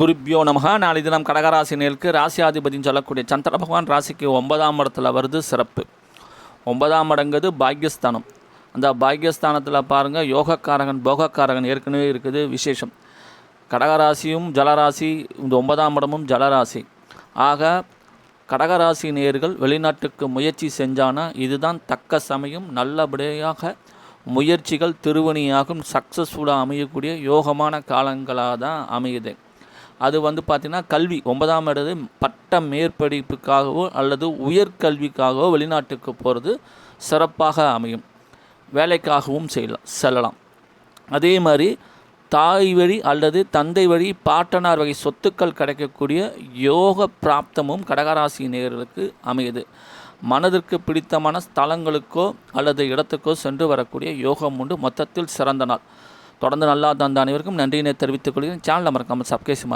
குருப்பியோ நமக. நாளை தினம் கடகராசினியலுக்கு ராசியாதிபதினு சொல்லக்கூடிய சந்திர பகவான் ராசிக்கு ஒன்பதாம் இடத்துல வருது சிறப்பு. ஒன்பதாம் இடங்கிறது பாக்யஸ்தானம் அந்த பாக்யஸ்தானத்தில் பாருங்கள் யோகக்காரகன் போகக்காரகன் ஏற்கனவே இருக்குது விசேஷம். கடகராசியும் ஜலராசி இந்த ஒன்பதாம் இடமும் ஜலராசி. ஆக கடகராசி நேர்கள் வெளிநாட்டுக்கு முயற்சி செஞ்சானா இதுதான் தக்க சமயம். நல்லபடியாக முயற்சிகள் திருவணியாகும் சக்ஸஸ்ஃபுல்லாக அமையக்கூடிய யோகமான காலங்களாக தான் அமையுது. அது வந்து பார்த்திங்கன்னா கல்வி ஒன்பதாம் இடது பட்ட மேற்படிப்புக்காகவோ அல்லது உயர்கல்விக்காகவோ வெளிநாட்டுக்கு போகிறது சிறப்பாக அமையும். வேலைக்காகவும் செய்யலாம் செல்லலாம். அதே மாதிரி தாய் வழி அல்லது தந்தை வழி பாட்டனார் வகை சொத்துக்கள் கிடைக்கக்கூடிய யோக பிராப்தமும் கடகராசி நேர்களுக்கு அமையுது. மனதிற்கு பிடித்தமான ஸ்தலங்களுக்கோ அல்லது இடத்துக்கோ சென்று வரக்கூடிய யோகம் உண்டு. மொத்தத்தில் சிறந்த நாள். தொடர்ந்து நல்லா தந்த அனைவருக்கும் நன்றியினை தெரிவித்துக் கொள்கிறேன். சேனலில் மறக்காமல் சப்கேசி